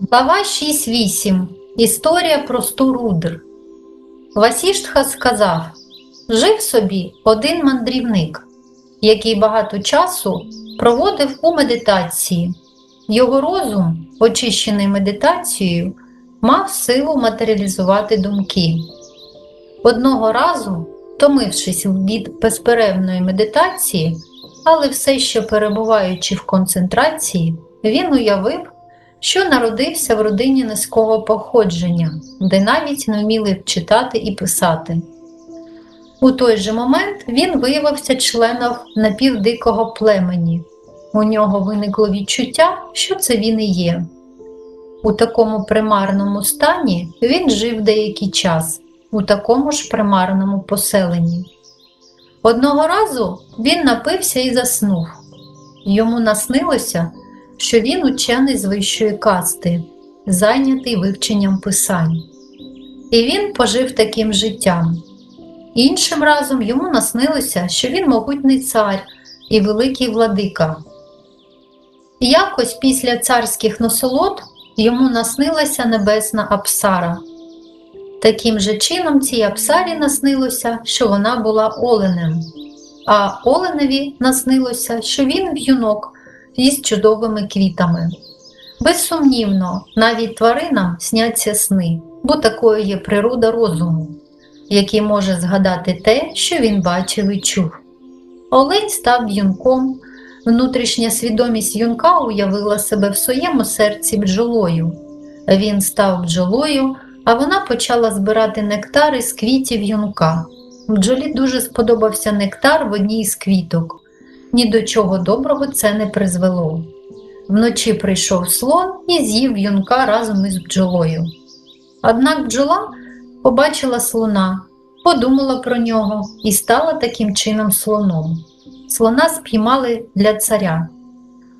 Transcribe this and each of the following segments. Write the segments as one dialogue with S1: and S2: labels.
S1: Глава 6.8. Історія про сто рудр. Васіштха сказав: Жив собі один мандрівник, який багато часу проводив у медитації. Його розум, очищений медитацією, мав силу матеріалізувати думки. Одного разу, втомившись від безперервної медитації, але все ще перебуваючи в концентрації, він уявив, що народився в родині низького походження, де навіть не вміли читати і писати. У той же момент він виявився членом напівдикого племені. У нього виникло відчуття, що це він і є. У такому примарному стані він жив деякий час, у такому ж примарному поселенні. Одного разу він напився і заснув. Йому наснилося, що він учений з вищої касти, зайнятий вивченням писань. І він пожив таким життям. Іншим разом йому наснилося, що він могутній цар і великий владика. Якось після царських насолод йому наснилася небесна апсара. Таким же чином цій апсарі наснилося, що вона була оленем, а оленеві наснилося, що він в'юнок із чудовими квітами. Безсумнівно, навіть тваринам сняться сни, бо такою є природа розуму, який може згадати те, що він бачив і чув. Олень став юнком, внутрішня свідомість юнка уявила себе в своєму серці бджолою. Він став бджолою, а вона почала збирати нектар із квітів юнка. Бджолі дуже сподобався нектар в одній з квіток. Ні до чого доброго це не призвело. Вночі прийшов слон і з'їв юнка разом із бджолою. Однак бджола побачила слона, подумала про нього і стала таким чином слоном. Слона спіймали для царя.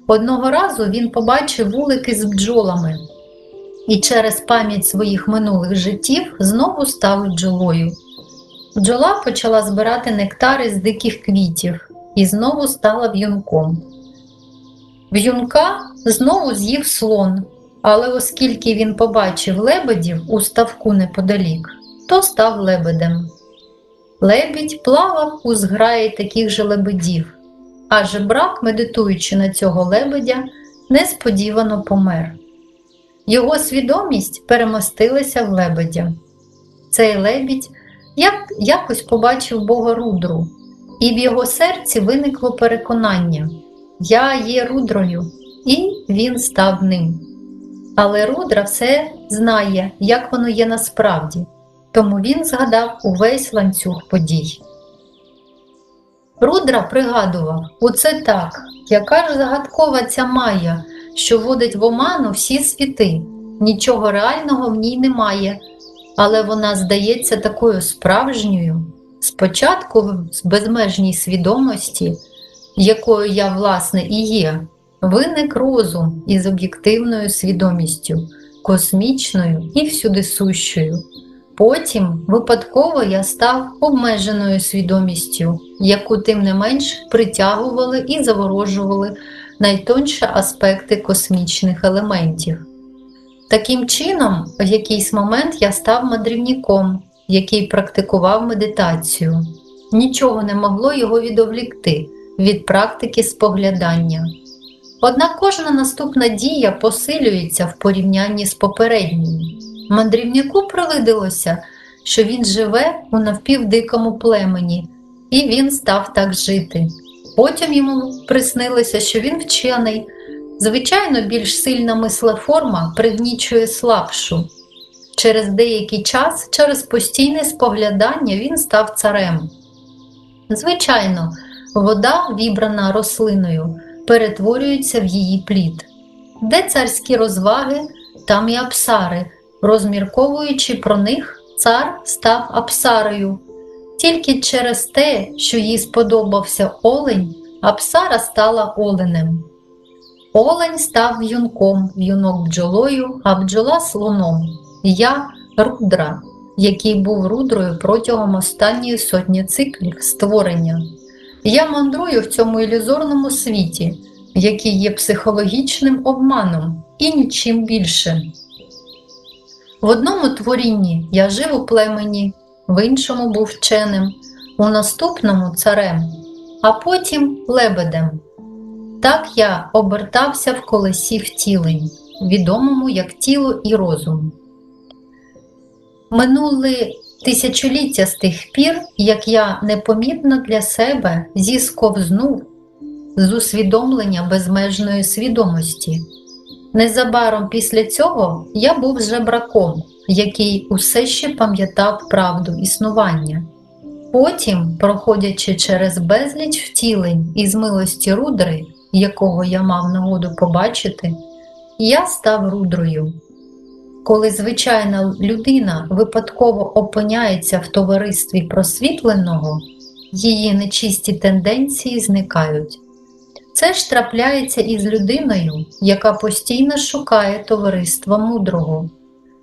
S1: Одного разу він побачив вулики з бджолами і через пам'ять своїх минулих життів знову став бджолою. Бджола почала збирати нектари з диких квітів і знову стала в'юнком. В'юнка знову з'їв слон, але оскільки він побачив лебедів у ставку неподалік, то став лебедем. Лебідь плавав у зграї таких же лебедів, а жебрак, медитуючи на цього лебедя, несподівано помер. Його свідомість перемостилася в лебедя. Цей лебідь як, якось побачив Бога рудру, і в його серці виникло переконання Я є рудрою, і він став ним. Але рудра все знає, як воно є насправді, тому він згадав увесь ланцюг подій. Рудра пригадував оце так, яка ж загадкова ця майя, що водить в оману всі світи, нічого реального в ній немає, але вона здається такою справжньою. Спочатку в безмежній свідомості, якою я, власне, і є, виник розум із об'єктивною свідомістю, космічною і всюдисущою. Потім випадково я став обмеженою свідомістю, яку тим не менш притягували і заворожували найтонші аспекти космічних елементів. Таким чином, в якийсь момент я став мандрівником, який практикував медитацію. Нічого не могло його відволікти від практики споглядання. Однак кожна наступна дія посилюється в порівнянні з попередньою. Мандрівнику привиділося, що він живе у навпівдикому племені, і він став так жити. Потім йому приснилося, що він вчений. Звичайно, більш сильна мислеформа пригнічує слабшу. Через деякий час, через постійне споглядання, він став царем. Звичайно, вода, вібрана рослиною, перетворюється в її плід. Де царські розваги, там і апсари. Розмірковуючи про них, цар став апсарою. Тільки через те, що їй сподобався олень, апсара стала оленем. Олень став юнком, юнок бджолою, а бджола слоном. Я рудра, який був рудрою протягом останньої сотні циклів створення. Я мандрую в цьому ілюзорному світі, який є психологічним обманом, і нічим більше. В одному творінні я жив у племені, в іншому був вченим, у наступному царем, а потім лебедем. Так я обертався в колесі втілень, відомому як тіло і розум. Минули тисячоліття з тих пір, як я непомітно для себе зісковзнув з усвідомлення безмежної свідомості. Незабаром після цього я був жебраком, який усе ще пам'ятав правду існування. Потім, проходячи через безліч втілень із милості рудри, якого я мав нагоду побачити, я став рудрою. Коли звичайна людина випадково опиняється в товаристві просвітленого, її нечисті тенденції зникають. Це ж трапляється із людиною, яка постійно шукає товариства мудрого.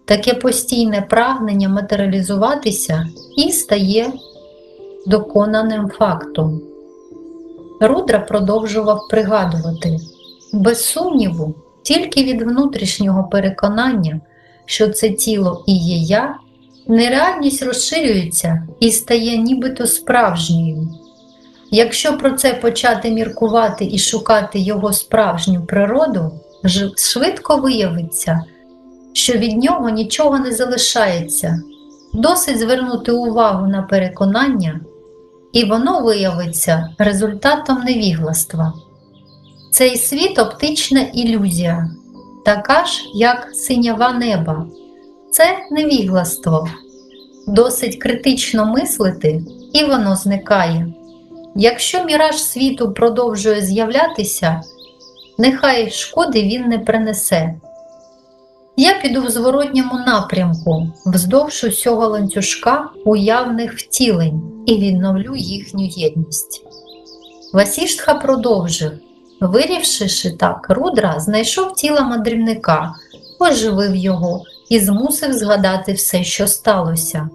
S1: Таке постійне прагнення матеріалізуватися і стає доконаним фактом. Рудра продовжував пригадувати без сумніву, тільки від внутрішнього переконання, що це тіло і є я, нереальність розширюється і стає нібито справжньою. Якщо про це почати міркувати і шукати його справжню природу, швидко виявиться, що від нього нічого не залишається. Досить звернути увагу на переконання, і воно виявиться результатом невігластва. Цей світ оптична ілюзія, така ж, як синява неба. Це невігластво. Досить критично мислити, і воно зникає. Якщо міраж світу продовжує з'являтися, нехай шкоди він не принесе. Я піду в зворотньому напрямку, вздовж усього ланцюжка уявних втілень і відновлю їхню єдність. Васіштха продовжив. Вирішивши так, Рудра знайшов тіло мандрівника, оживив його і змусив згадати все, що сталося.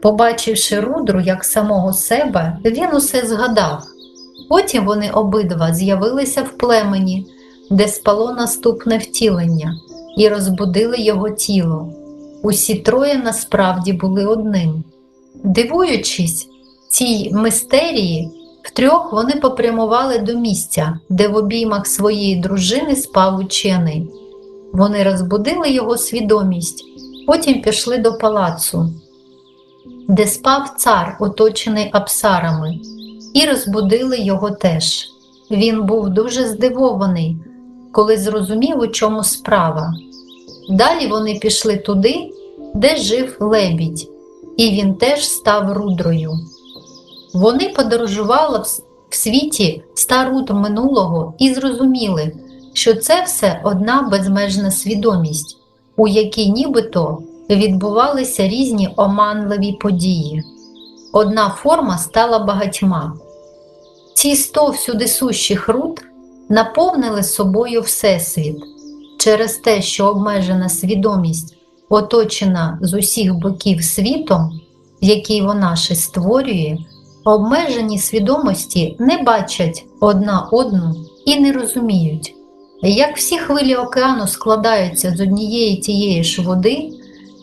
S1: Побачивши Рудру як самого себе, він усе згадав. Потім вони обидва з'явилися в племені, де спало наступне втілення, і розбудили його тіло. Усі троє насправді були одним. Дивуючись цій мистерії, втрьох вони попрямували до місця, де в обіймах своєї дружини спав учений. Вони розбудили його свідомість, потім пішли до палацу, де спав цар, оточений апсарами, і розбудили його теж. Він був дуже здивований, коли зрозумів, у чому справа. Далі вони пішли туди, де жив лебідь, і він теж став рудрою. Вони подорожували в світі ста руд минулого і зрозуміли, що це все одна безмежна свідомість, у якій нібито відбувалися різні оманливі події. Одна форма стала багатьма. Ці сто всюдисущих руд наповнили собою Всесвіт через те, що обмежена свідомість оточена з усіх боків світом, який вона ще створює, обмежені свідомості не бачать одна одну і не розуміють. Як всі хвилі океану складаються з однієї тієї ж води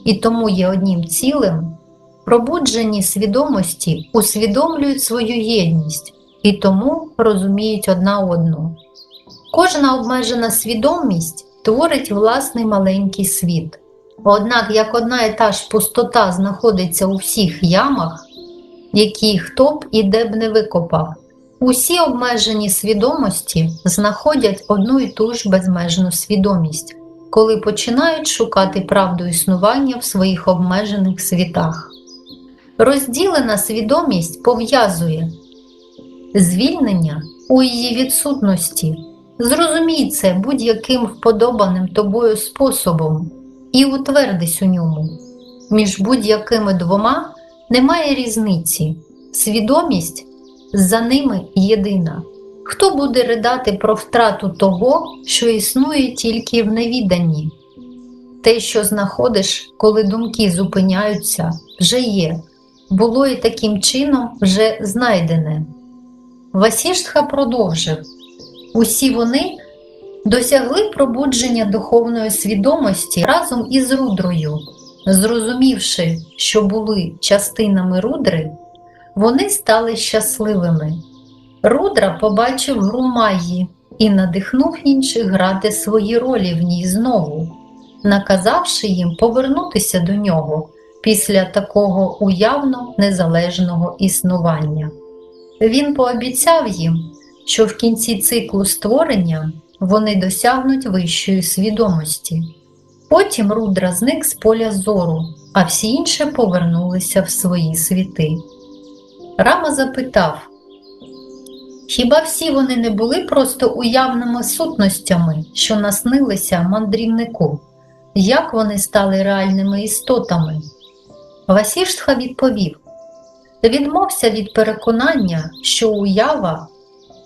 S1: і тому є одним цілим, пробуджені свідомості усвідомлюють свою єдність і тому розуміють одна одну. Кожна обмежена свідомість творить власний маленький світ. Однак, як одна і та ж пустота знаходиться у всіх ямах, які хто б і де б не викопав, усі обмежені свідомості знаходять одну і ту ж безмежну свідомість, коли починають шукати правду існування в своїх обмежених світах. Розділена свідомість пов'язує звільнення у її відсутності. Зрозумій це будь-яким вподобаним тобою способом і утвердись у ньому. Між будь-якими двома немає різниці. Свідомість за ними єдина. Хто буде ридати про втрату того, що існує тільки в невіданні? Те, що знаходиш, коли думки зупиняються, вже є, було і таким чином вже знайдене. Васіштха продовжив. Усі вони досягли пробудження духовної свідомості разом із рудрою. Зрозумівши, що були частинами рудри, вони стали щасливими. Рудра побачив гру Майї і надихнув інших грати свої ролі в ній знову, наказавши їм повернутися до нього після такого уявно незалежного існування. Він пообіцяв їм, що в кінці циклу створення вони досягнуть вищої свідомості. Потім Рудра зник з поля зору, а всі інші повернулися в свої світи. Рама запитав, хіба всі вони не були просто уявними сутностями, що наснилися мандрівнику? Як вони стали реальними істотами? Васіштха відповів: відмовся від переконання, що уява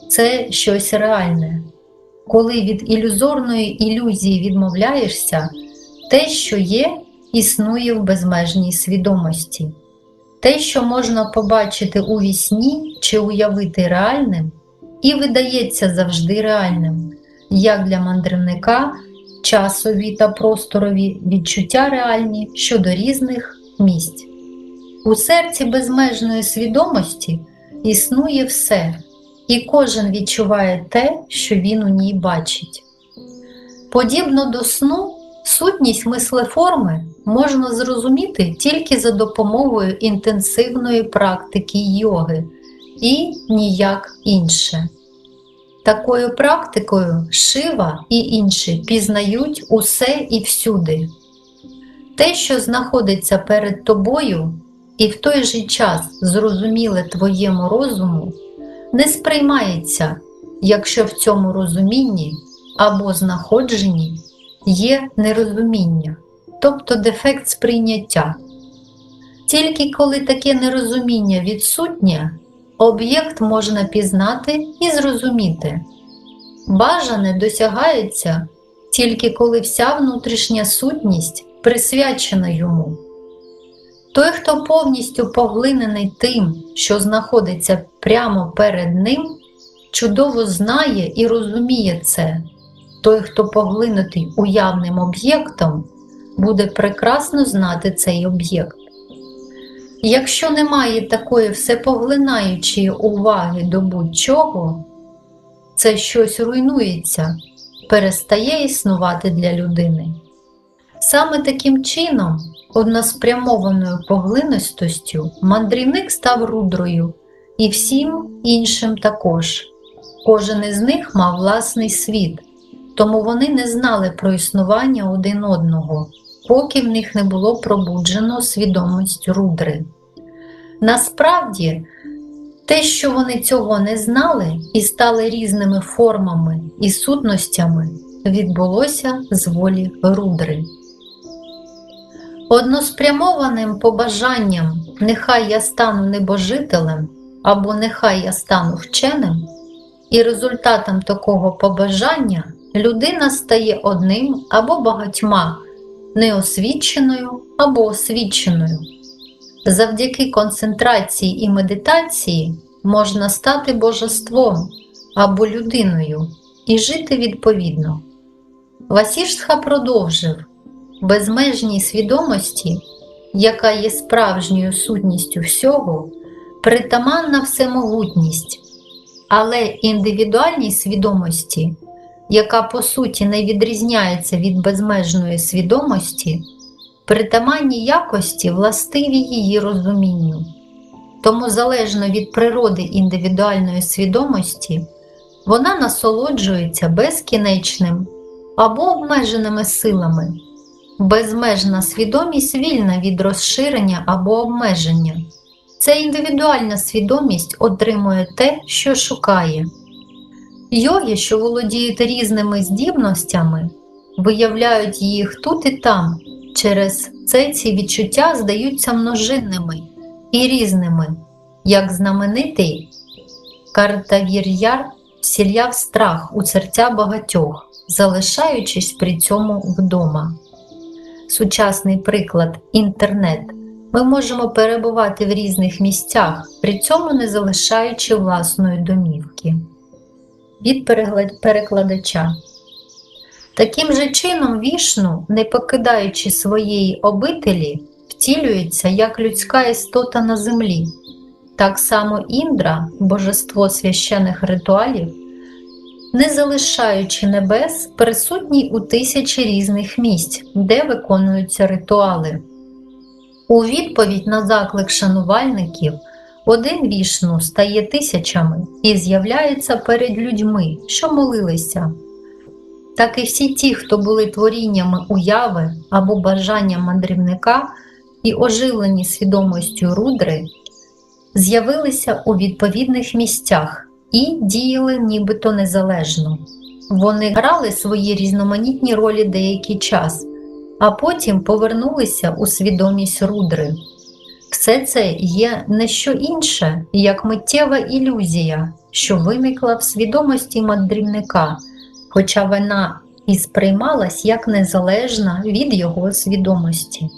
S1: це щось реальне. Коли від ілюзорної ілюзії відмовляєшся, те, що є, існує в безмежній свідомості. Те, що можна побачити у вісні чи уявити реальним, і видається завжди реальним, як для мандрівника часові та просторові відчуття реальні щодо різних місць. У серці безмежної свідомості існує все, і кожен відчуває те, що він у ній бачить. Подібно до сну, сутність мислеформи можна зрозуміти тільки за допомогою інтенсивної практики йоги і ніяк інше. Такою практикою Шива і інші пізнають усе і всюди. Те, що знаходиться перед тобою, і в той же час зрозуміле твоєму розуму, не сприймається, якщо в цьому розумінні або знаходженні є нерозуміння, тобто дефект сприйняття. Тільки коли таке нерозуміння відсутнє, об'єкт можна пізнати і зрозуміти. Бажане досягається тільки коли вся внутрішня сутність присвячена йому. Той, хто повністю поглинений тим, що знаходиться прямо перед ним, чудово знає і розуміє це. Той, хто поглинутий уявним об'єктом, буде прекрасно знати цей об'єкт. Якщо немає такої всепоглинаючої уваги до будь-чого, це щось руйнується, перестає існувати для людини. Саме таким чином, односпрямованою поглинистостю, мандрівник став рудрою і всім іншим також. Кожен із них мав власний світ, тому вони не знали про існування один одного, поки в них не було пробуджено свідомість рудри. Насправді, те, що вони цього не знали і стали різними формами і сутностями, відбулося з волі рудри. Односпрямованим побажанням нехай я стану небожителем або нехай я стану вченим, і результатом такого побажання людина стає одним або багатьма неосвіченою або освіченою. Завдяки концентрації і медитації можна стати божеством або людиною і жити відповідно. Васіштха продовжив безмежній свідомості, яка є справжньою сутністю всього, притаманна всемогутність, але індивідуальній свідомості, яка по суті не відрізняється від безмежної свідомості, притаманні якості властиві її розумінню. Тому, залежно від природи індивідуальної свідомості, вона насолоджується безкінечним або обмеженими силами. Безмежна свідомість вільна від розширення або обмеження. Ця індивідуальна свідомість отримує те, що шукає. Йоги, що володіють різними здібностями, виявляють їх тут і там, через це ці відчуття здаються множинними і різними, як знаменитий Картавір'яр всіляв страх у серця багатьох, залишаючись при цьому вдома. Сучасний приклад інтернет. Ми можемо перебувати в різних місцях, при цьому не залишаючи власної домівки. Від перекладача Таким же чином вішну, не покидаючи своєї обителі, втілюється як людська істота на землі. Так само Індра, божество священих ритуалів, не залишаючи небес, присутній у тисячі різних місць, де виконуються ритуали. У відповідь на заклик шанувальників один вішну стає тисячами і з'являється перед людьми, що молилися. Так і всі ті, хто були творіннями уяви або бажанням мандрівника і оживлені свідомістю рудри, з'явилися у відповідних місцях і діяли нібито незалежно. Вони грали свої різноманітні ролі деякий час, а потім повернулися у свідомість рудри. Все це є не що інше, як миттєва ілюзія, що виникла в свідомості мандрівника, хоча вона і сприймалась як незалежна від його свідомості.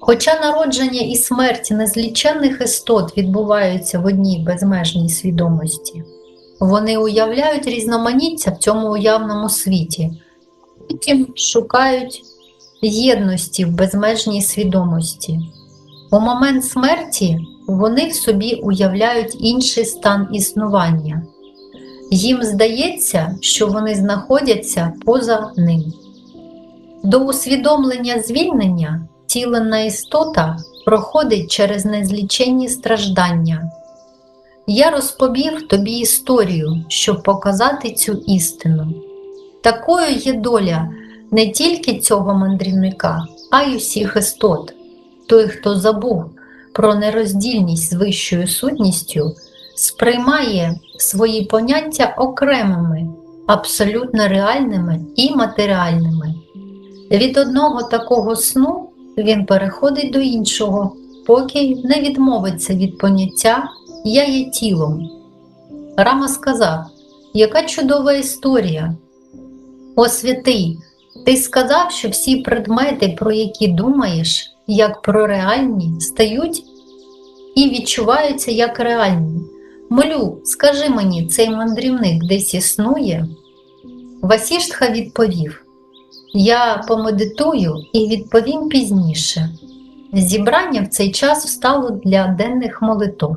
S1: Хоча народження і смерть незліченних істот відбуваються в одній безмежній свідомості, вони уявляють різноманіття в цьому уявному світі, потім шукають єдності в безмежній свідомості. У момент смерті вони в собі уявляють інший стан існування. Їм здається, що вони знаходяться поза ним. До усвідомлення звільнення втілена істота проходить через незліченні страждання. Я розповів тобі історію, щоб показати цю істину. Такою є доля не тільки цього мандрівника, а й усіх істот. Той, хто забув про нероздільність з вищою сутністю, сприймає свої поняття окремими, абсолютно реальними і матеріальними. Від одного такого сну він переходить до іншого, поки не відмовиться від поняття Я є тілом. Рама сказав, яка чудова історія. О святий, ти сказав, що всі предмети, про які думаєш, як про реальні, стають і відчуваються як реальні. Молю, скажи мені, цей мандрівник десь існує? Васіштха відповів: Я помедитую і відповім пізніше. Зібрання в цей час встало для денних молитв.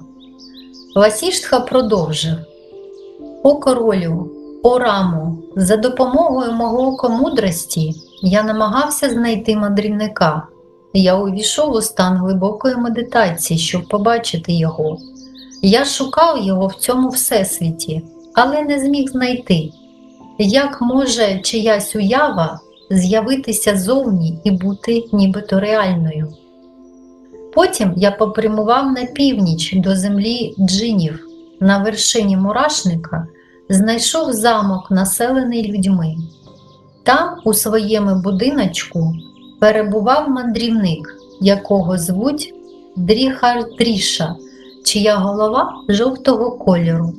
S1: Васіштха продовжив: О королю, о раму, за допомогою мого ока мудрості я намагався знайти мандрівника. Я увійшов у стан глибокої медитації, щоб побачити його. Я шукав його в цьому всесвіті, але не зміг знайти. Як може чиясь уява з'явитися зовні і бути нібито реальною? Потім я попрямував на північ до землі джинів, на вершині мурашника знайшов замок, населений людьми. Там, у своєму будиночку, перебував мандрівник, якого звуть Дріхартріша, чия голова жовтого кольору.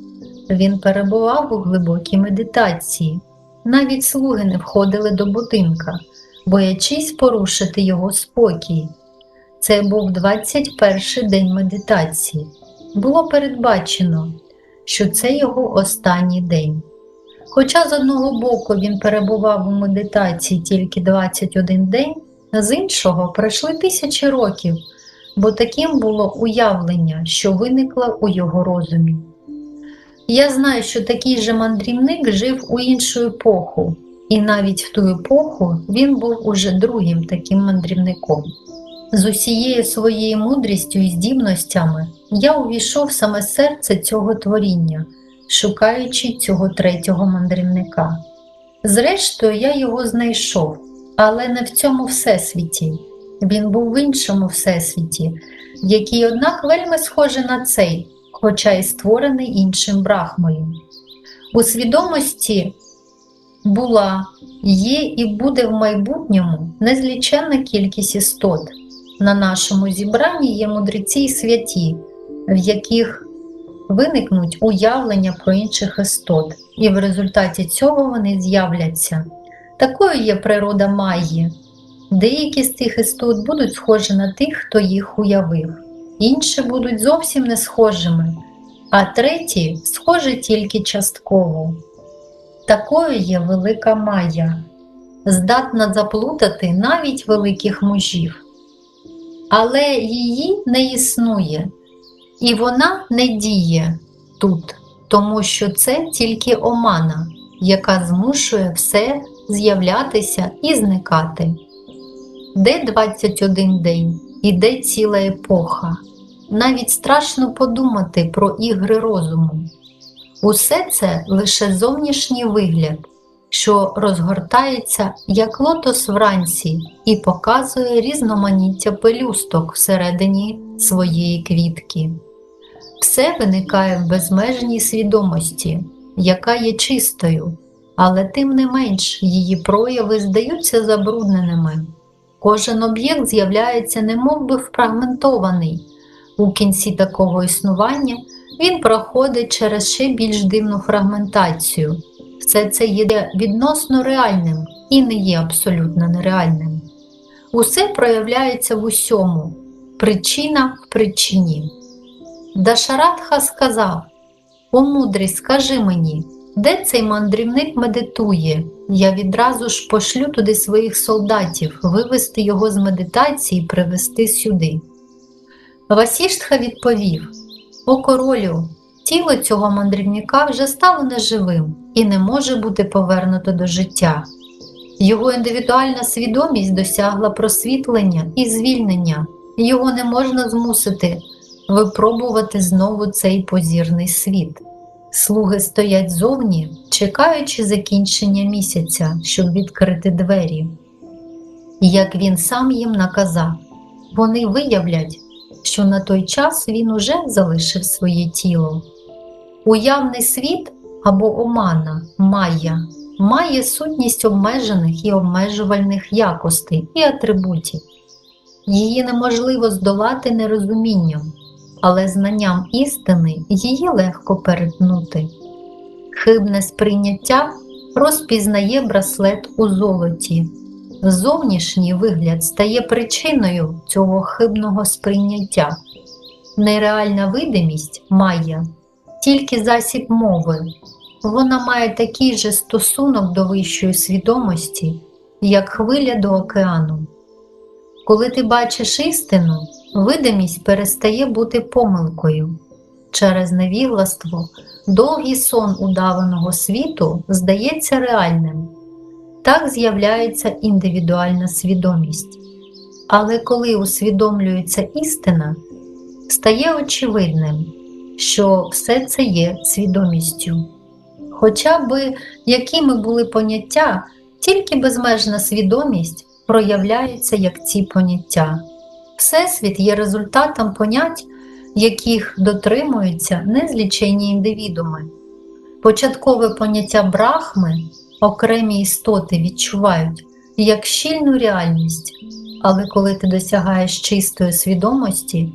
S1: Він перебував у глибокій медитації. Навіть слуги не входили до будинка, боячись порушити його спокій. Це був 21 день медитації. Було передбачено, що це його останній день. Хоча з одного боку він перебував у медитації тільки 21 день, з іншого пройшли тисячі років, бо таким було уявлення, що виникло у його розумі. Я знаю, що такий же мандрівник жив у іншу епоху, і навіть в ту епоху він був уже другим таким мандрівником. З усією своєю мудрістю і здібностями я увійшов саме серце цього творіння, шукаючи цього третього мандрівника. Зрештою, я його знайшов, але не в цьому всесвіті. Він був в іншому всесвіті, який, однак, вельми схожий на цей, хоча й створений іншим брахмою. У свідомості була, є і буде в майбутньому незліченна кількість істот. На нашому зібранні є мудреці й святі, в яких виникнуть уявлення про інших істот, і в результаті цього вони з'являться. Такою є природа Майї. Деякі з тих істот будуть схожі на тих, хто їх уявив, інші будуть зовсім не схожими, а треті схожі тільки частково. Такою є велика Майя. здатна заплутати навіть великих мужів. Але її не існує, і вона не діє тут, тому що це тільки омана, яка змушує все з'являтися і зникати. Де 21 день, іде ціла епоха. Навіть страшно подумати про ігри розуму. Усе це лише зовнішній вигляд, що розгортається як лотос вранці і показує різноманіття пелюсток всередині своєї квітки. Все виникає в безмежній свідомості, яка є чистою, але тим не менш її прояви здаються забрудненими. Кожен об'єкт з'являється немовби фрагментований. У кінці такого існування він проходить через ще більш дивну фрагментацію. Все це є відносно реальним і не є абсолютно нереальним. Усе проявляється в усьому, причина в причині. Дашаратха сказав: О мудрість, скажи мені, де цей мандрівник медитує? Я відразу ж пошлю туди своїх солдатів, вивести його з медитації і привести сюди. Васіштха відповів: О королю, тіло цього мандрівника вже стало неживим і не може бути повернуто до життя. Його індивідуальна свідомість досягла просвітлення і звільнення, його не можна змусити випробувати знову цей позірний світ. Слуги стоять зовні, чекаючи закінчення місяця, щоб відкрити двері. Як він сам їм наказав, вони виявлять, що на той час він уже залишив своє тіло. Уявний світ або омана, майя, має сутність обмежених і обмежувальних якостей і атрибутів. Її неможливо здолати нерозумінням, але знанням істини її легко перетнути. Хибне сприйняття розпізнає браслет у золоті. Зовнішній вигляд стає причиною цього хибного сприйняття. Нереальна видимість має тільки засіб мови. Вона має такий же стосунок до вищої свідомості, як хвиля до океану. Коли ти бачиш істину, видимість перестає бути помилкою. Через невігластво довгий сон удаваного світу здається реальним. Так з'являється індивідуальна свідомість. Але коли усвідомлюється істина, стає очевидним, що все це є свідомістю. Хоча би якими були поняття, тільки безмежна свідомість проявляється як ці поняття. Всесвіт є результатом понять, яких дотримуються незлічені індивідуми. Початкове поняття брахми окремі істоти відчувають як щільну реальність, але коли ти досягаєш чистої свідомості,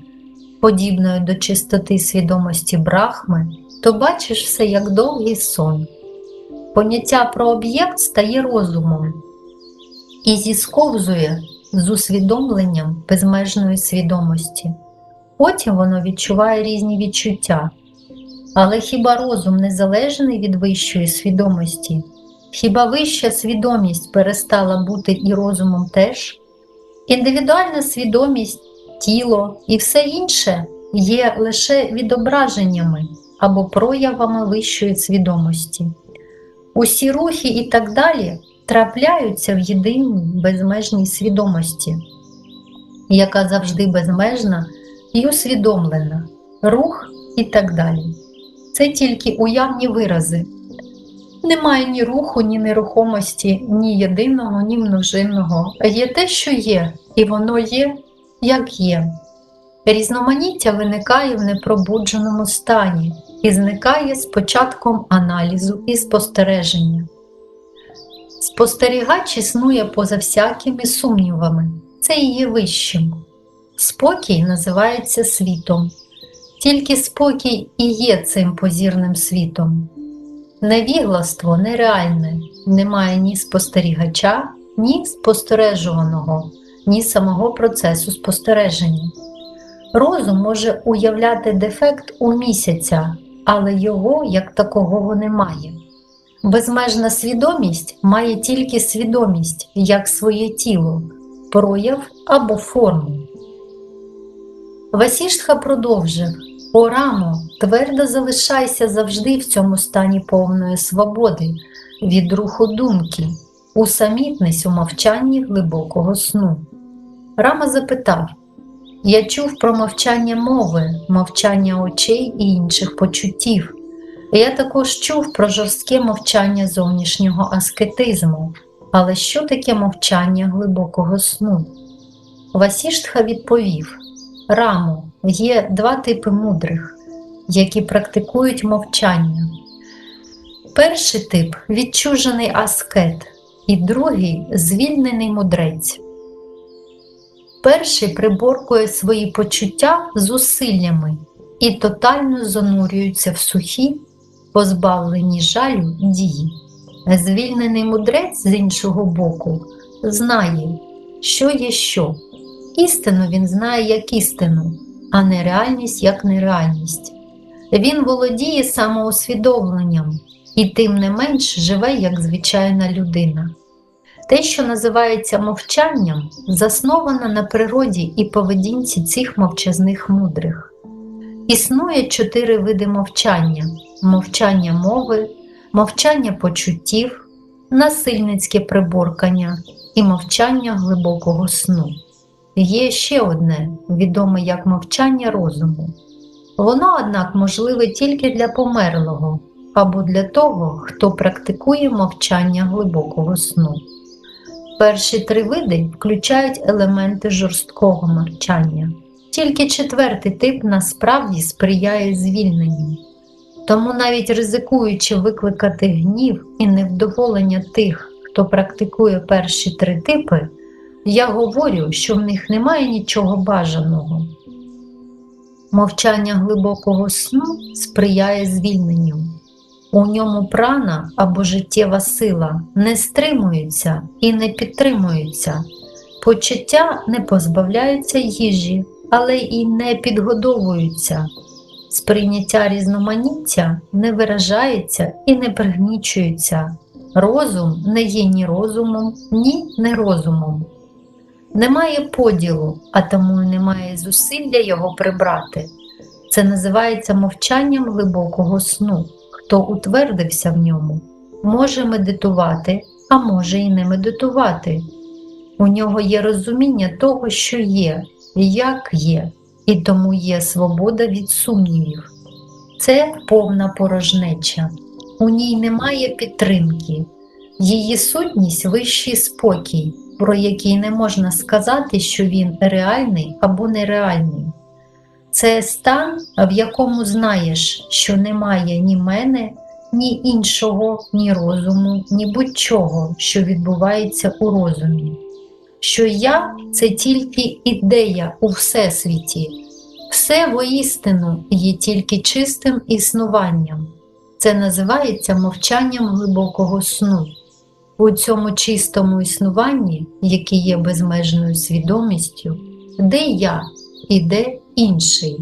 S1: подібної до чистоти свідомості брахми, то бачиш все як довгий сон. Поняття про об'єкт стає розумом і зісковзує з усвідомленням безмежної свідомості. Потім воно відчуває різні відчуття. Але хіба розум незалежний від вищої свідомості? Хіба вища свідомість перестала бути і розумом теж? Індивідуальна свідомість, тіло і все інше є лише відображеннями або проявами вищої свідомості. Усі рухи і так далі трапляються в єдиній безмежній свідомості, яка завжди безмежна і усвідомлена, рух і так далі. Це тільки уявні вирази. Немає ні руху, ні нерухомості, ні єдиного, ні множинного, є те, що є, і воно є, як є. Різноманіття виникає в непробудженому стані і зникає з початком аналізу і спостереження. Спостерігач існує поза всякими сумнівами, це і є вищим. Спокій називається світом. Тільки спокій і є цим позірним світом. Невігластво нереальне, немає ні спостерігача, ні спостережуваного, ні самого процесу спостереження. Розум може уявляти дефект у місяця, але його як такового немає. Безмежна свідомість має тільки свідомість як своє тіло, прояв або форму. Васіштха продовжив О Рамо, твердо залишайся завжди в цьому стані повної свободи, від руху думки, усамітнись у мовчанні глибокого сну. Рама запитав Я чув про мовчання мови, мовчання очей і інших почуттів. Я також чув про жорстке мовчання зовнішнього аскетизму. Але що таке мовчання глибокого сну? Васіштха відповів Рамо, є два типи мудрих, які практикують мовчання. Перший тип відчужений аскет, і другий звільнений мудрець. Перший приборкує свої почуття зусиллями і тотально занурюється в сухі, позбавлені жалю дії. Звільнений мудрець з іншого боку знає, що є що. Істину він знає як істину, а нереальність як нереальність. Він володіє самоусвідомленням і тим не менш живе як звичайна людина. Те, що називається мовчанням, засновано на природі і поведінці цих мовчазних мудрих. Існує чотири види мовчання: мовчання мови, мовчання почуттів, насильницьке приборкання і мовчання глибокого сну. Є ще одне, відоме як мовчання розуму. Воно, однак, можливе тільки для померлого або для того, хто практикує мовчання глибокого сну. Перші три види включають елементи жорсткого мовчання. Тільки четвертий тип насправді сприяє звільненню. Тому навіть ризикуючи викликати гнів і невдоволення тих, хто практикує перші три типи, я говорю, що в них немає нічого бажаного. Мовчання глибокого сну сприяє звільненню. У ньому прана або життєва сила не стримуються і не підтримуються, почуття не позбавляються їжі, але і не підгодовуються. Сприйняття різноманіття не виражається і не пригнічується. Розум не є ні розумом, ні нерозумом. Немає поділу, а тому й немає зусилля його прибрати. Це називається мовчанням глибокого сну. Хто утвердився в ньому, може медитувати, а може і не медитувати. У нього є розуміння того, що є, як є, і тому є свобода від сумнівів. Це повна порожнеча, у ній немає підтримки, її сутність вищий спокій, про який не можна сказати, що він реальний або нереальний. Це стан, в якому знаєш, що немає ні мене, ні іншого, ні розуму, ні будь-чого, що відбувається у розумі. Що я це тільки ідея у Всесвіті, все воістину є тільки чистим існуванням. Це називається мовчанням глибокого сну. У цьому чистому існуванні, яке є безмежною свідомістю, де я і де інший.